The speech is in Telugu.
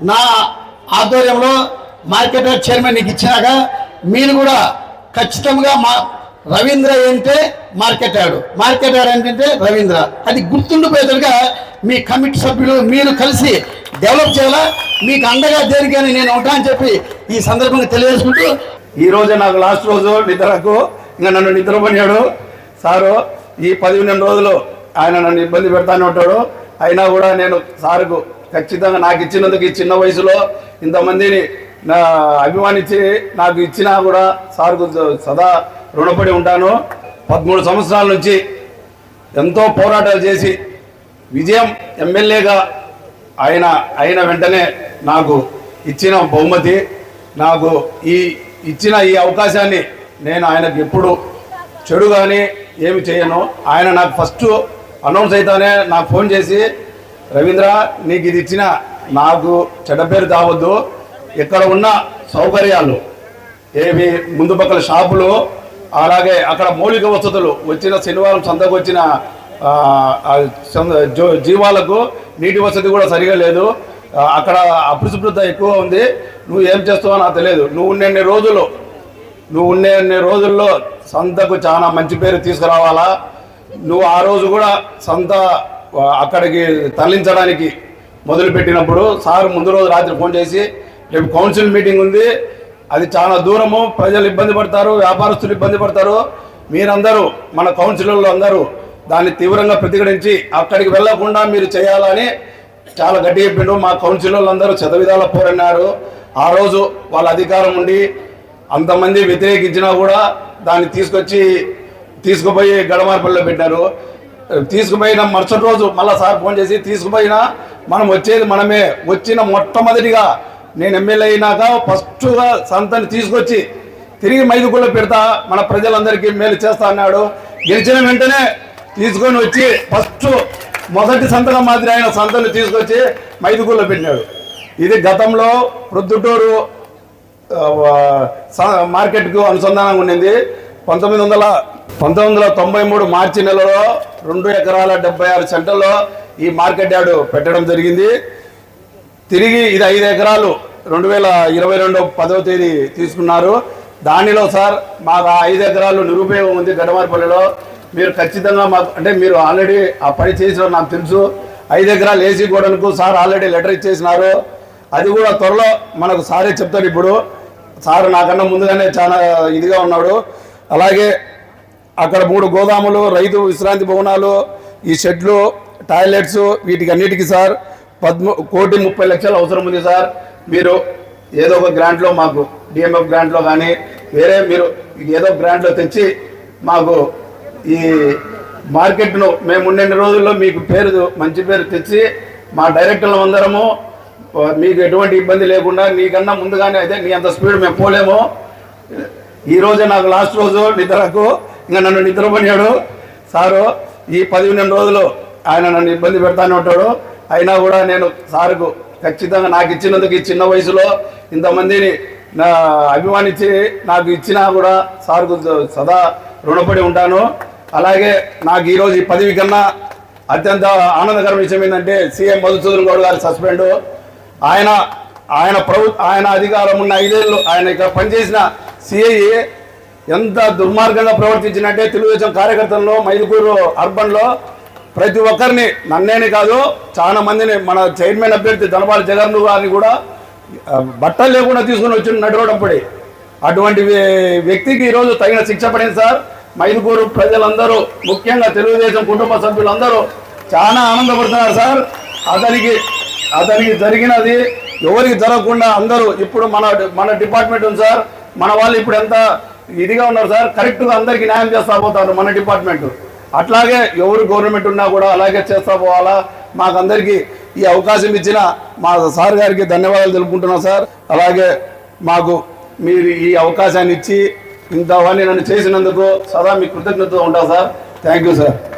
నా ఆధ్వర్యంలో మార్కెట్ చైర్మన్ నీకు ఇచ్చినాక మీరు కూడా ఖచ్చితంగా మా రవీంద్ర ఏంటే మార్కెట్ యార్డ్ మార్కెట్ యార్డ్ ఏంటంటే రవీంద్ర. అది గుర్తుండిపోయేట్టుగా మీ కమిటీ సభ్యులు మీరు కలిసి డెవలప్ చేయాలా? మీకు అండగా దేనికైనా నేను ఉంటా అని చెప్పి ఈ సందర్భంగా తెలియజేసుకుంటూ ఈ రోజు నాకు లాస్ట్ రోజు నిద్రకు ఇంకా నన్ను నిద్రపోయాడు సారు ఈ పదిహేను రోజులు ఆయన నన్ను ఇబ్బంది పెడతానే ఉంటాడు. అయినా కూడా నేను సారుకు ఖచ్చితంగా నాకు ఇచ్చినందుకు ఈ చిన్న వయసులో ఇంతమందిని నా అభిమానించి నాకు ఇచ్చినా కూడా సార్కు సదా రుణపడి ఉంటాను. పదమూడు సంవత్సరాల నుంచి ఎంతో పోరాటాలు చేసి విజయం ఎమ్మెల్యేగా ఆయన అయిన వెంటనే నాకు ఇచ్చిన బహుమతి నాకు ఈ ఇచ్చిన ఈ అవకాశాన్ని నేను ఆయనకు ఎప్పుడు చెడు కానీ ఏమి చేయను. ఆయన నాకు ఫస్ట్ అనౌన్స్ అయితేనే నాకు ఫోన్ చేసి రవీంద్ర నీకు ఇది ఇచ్చిన నాకు చెడ్డ పేరు తావద్దు ఇక్కడ ఉన్న సౌకర్యాలు ఏవి ముందు పక్కల షాపులు అలాగే అక్కడ మౌలిక వసతులు వచ్చిన శనివారం సంతకు వచ్చిన జీవాలకు నీటి వసతి కూడా సరిగా లేదు. అక్కడ అపరిశుభ్రత ఎక్కువ ఉంది. నువ్వు ఏం చేస్తావో నాకు తెలియదు. నువ్వు ఉన్నన్ని రోజులు నువ్వు ఉన్నన్ని రోజుల్లో సంతకు చాలా మంచి పేరు తీసుకురావాలా? నువ్వు ఆ రోజు కూడా సంత అక్కడికి తరలించడానికి మొదలుపెట్టినప్పుడు సార్ ముందు రోజు రాత్రి ఫోన్ చేసి రేపు కౌన్సిల్ మీటింగ్ ఉంది అది చాలా దూరము ప్రజలు ఇబ్బంది పడతారు వ్యాపారస్తులు ఇబ్బంది పడతారు. మీరందరూ మన కౌన్సిలర్లు అందరూ దాన్ని తీవ్రంగా ప్రతిఘటించి అక్కడికి వెళ్ళకుండా మీరు చేయాలని చాలా గట్టి చెప్పిండు మా కౌన్సిలర్లు అందరూ చదవిధాల పోరన్నారు. ఆ రోజు వాళ్ళ అధికారం ఉండి అంతమంది వ్యతిరేకించినా కూడా దాన్ని తీసుకొచ్చి తీసుకుపోయి గడమార్పల్లో పెట్టారు. తీసుకుపోయిన మరుసటి రోజు మళ్ళా సార్ ఫోన్ చేసి తీసుకుపోయినా మనం వచ్చేది మనమే. వచ్చిన మొట్టమొదటిగా నేను ఎమ్మెల్యే అయినాక ఫస్ట్గా సంతని తీసుకొచ్చి తిరిగి మైదుగుల్లో పెడతా మన ప్రజలందరికీ మేలు చేస్తా అన్నాడు. గెలిచిన వెంటనే తీసుకొని వచ్చి ఫస్ట్ మొదటి సంతకం మాదిరి ఆయన సంతను తీసుకొచ్చి మైదుగుల్లో పెట్టినాడు. ఇది గతంలో ప్రొద్దుటూరు స- మార్కెట్కు అనుసంధానంగా ఉండింది. పంతొమ్మిది వందల పంతొమ్మిది వందల తొంభై మూడు మార్చి నెలలో రెండు ఎకరాల డెబ్బై ఆరు సెంటర్లో ఈ మార్కెట్ యార్డు పెట్టడం జరిగింది. తిరిగి ఇది ఐదు ఎకరాలు రెండు వేల ఇరవై రెండు పదవ తేదీ తీసుకున్నారు. దానిలో సార్ మాకు ఆ ఐదు ఎకరాలు నిరుపయోగం ఉంది గడమారిపల్లిలో మీరు ఖచ్చితంగా మాకు అంటే మీరు ఆల్రెడీ ఆ పని చేసిన నాకు తెలుసు. ఐదు ఎకరాలు ఏసీ గోడన్కు సార్ ఆల్రెడీ లెటర్ ఇచ్చేసినారు. అది కూడా త్వరలో మనకు సారే చెప్తాడు ఇప్పుడు. సార్ నాకన్నా ముందుగానే చాలా ఇదిగా ఉన్నాడు. అలాగే అక్కడ మూడు గోదాములు రైతు విశ్రాంతి భవనాలు ఈ షెడ్లు టాయిలెట్స్ వీటికి అన్నిటికీ సార్ పద్మ కోటి ముప్పై లక్షలు అవసరం ఉంది సార్. మీరు ఏదో ఒక గ్రాంట్లో మాకు డిఎంఎఫ్ గ్రాంట్లో కానీ వేరే మీరు ఏదో గ్రాంట్లో తెచ్చి మాకు ఈ మార్కెట్ను మేము ఉండే రోజుల్లో మీకు పేరు మంచి పేరు తెచ్చి మా డైరెక్టర్లు అందరము మీకు ఎటువంటి ఇబ్బంది లేకుండా నీకన్నా ముందుగానే అయితే నీ అంత స్పీడ్ మేము పోలేము. ఈరోజే నాకు లాస్ట్ రోజు నిద్రకు ఇంకా నన్ను నిద్రపోయాడు సారు ఈ పదిహేను రోజులు ఆయన నన్ను ఇబ్బంది పెడతానే ఉంటాడు. అయినా కూడా నేను సారుకు ఖచ్చితంగా నాకు ఇచ్చినందుకు ఈ చిన్న వయసులో ఇంతమందిని నా అభిమానించి నాకు ఇచ్చినా కూడా సార్కు సదా రుణపడి ఉంటాను. అలాగే నాకు ఈరోజు ఈ పదవి కన్నా అత్యంత ఆనందకర విషయం ఏంటంటే సీఎం మధుసూదన్ గౌడ్ గారి సస్పెండ్. ఆయన ఆయన ప్రభు ఆయన అధికారం ఉన్న ఐదేళ్ళు ఆయన ఇక్కడ పనిచేసిన సిఐ ఎంత దుర్మార్గంగా ప్రవర్తించినట్టే తెలుగుదేశం కార్యకర్తల్లో మైదుకూరు అర్బన్లో ప్రతి ఒక్కరిని నన్నేని కాదు చాలా మందిని మన చైర్మన్ అభ్యర్థి ధనపాల జగన్ గారిని కూడా బట్టలు లేకుండా తీసుకుని వచ్చి నడవడం పడి. అటువంటి వ్యక్తికి ఈరోజు తగిన శిక్ష పడింది సార్. మైదుకూరు ప్రజలందరూ ముఖ్యంగా తెలుగుదేశం కుటుంబ సభ్యులందరూ చాలా ఆనందపడుతున్నారు సార్. అతనికి అతనికి జరిగినది ఎవరికి జరగకుండా అందరూ ఇప్పుడు మన మన డిపార్ట్మెంట్ ఉంది సార్. మన వాళ్ళు ఇప్పుడు ఎంత ఇదిగా ఉన్నారు సార్. కరెక్ట్గా అందరికీ న్యాయం చేస్తా పోతారు మన డిపార్ట్మెంట్. అట్లాగే ఎవరు గవర్నమెంట్ ఉన్నా కూడా అలాగే చేస్తా పోవాలా మాకందరికీ ఈ అవకాశం ఇచ్చిన మా సార్ గారికి ధన్యవాదాలు తెలుపుకుంటున్నాం సార్. అలాగే మాకు మీరు ఈ అవకాశాన్ని ఇచ్చి ఇంతవన్నీ నన్ను చేసినందుకు సదా మీ కృతజ్ఞత ఉంటా సార్. Thank you sir